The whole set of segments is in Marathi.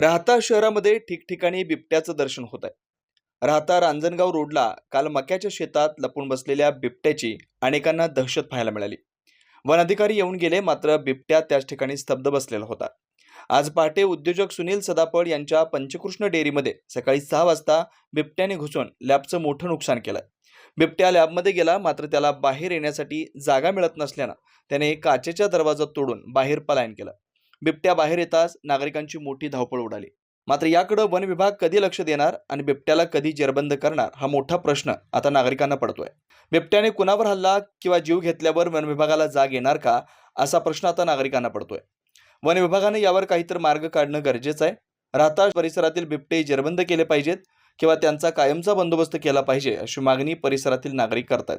राहता शहरामध्ये ठिकठिकाणी बिबट्याचं दर्शन होत आहे. राहता रांजणगाव रोडला काल मक्याच्या शेतात लपून बसलेल्या बिबट्याची अनेकांना दहशत पाहायला मिळाली. वन अधिकारी येऊन गेले मात्र बिबट्या त्याच ठिकाणी स्तब्ध बसलेला होता. आज पहाटे उद्योजक सुनील सदापड यांच्या पंचकृष्ण डेअरीमध्ये सकाळी सहा वाजता बिबट्याने घुसून लॅबचं मोठं नुकसान केलं. बिबट्या लॅबमध्ये गेला मात्र त्याला बाहेर येण्यासाठी जागा मिळत नसल्यानं त्याने काचेच्या दरवाजा तोडून बाहेर पलायन केलं. बिबट्या बाहेर येताच नागरिकांची मोठी धावपळ उडाली. मात्र याकडे वन विभाग कधी लक्ष देणार आणि बिबट्याला कधी जेरबंद करणार हा मोठा प्रश्न आता नागरिकांना पडतोय. बिबट्याने कुणावर हल्ला किंवा जीव घेतल्यावर वन विभागाला जाग येणार का? असा प्रश्न आता नागरिकांना पडतोय. वन विभागाने यावर काहीतरी मार्ग काढणं गरजेचं आहे. राहता परिसरातील बिबटे जेरबंद केले पाहिजेत किंवा त्यांचा कायमचा बंदोबस्त केला पाहिजे अशी मागणी परिसरातील नागरिक करतात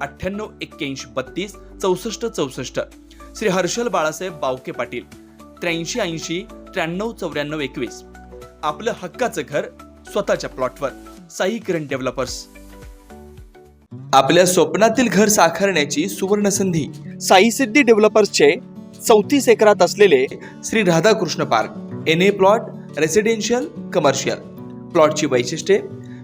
अठ्ठ्याण्णव एक्क्याऐंशी बत्तीस चौसष्ट चौसष्ट. श्री हर्षल बाळासाहेब बावके पाटील त्र्याऐंशी ऐंशी त्र्याण्णव चौऱ्याण्णव एकवीस. आपलं हक्काचं घर स्वतःच्या प्लॉटवर. साई किरण डेव्हलपर्स. आपल्या स्वप्नातील घर साकारण्याची सुवर्ण संधी साई सिद्धी डेव्हलपर्सचे चौतीस एकरात असलेले Shri Radhakrishna park. N A plot residential commercial. प्लॉटची वैशिष्ट्ये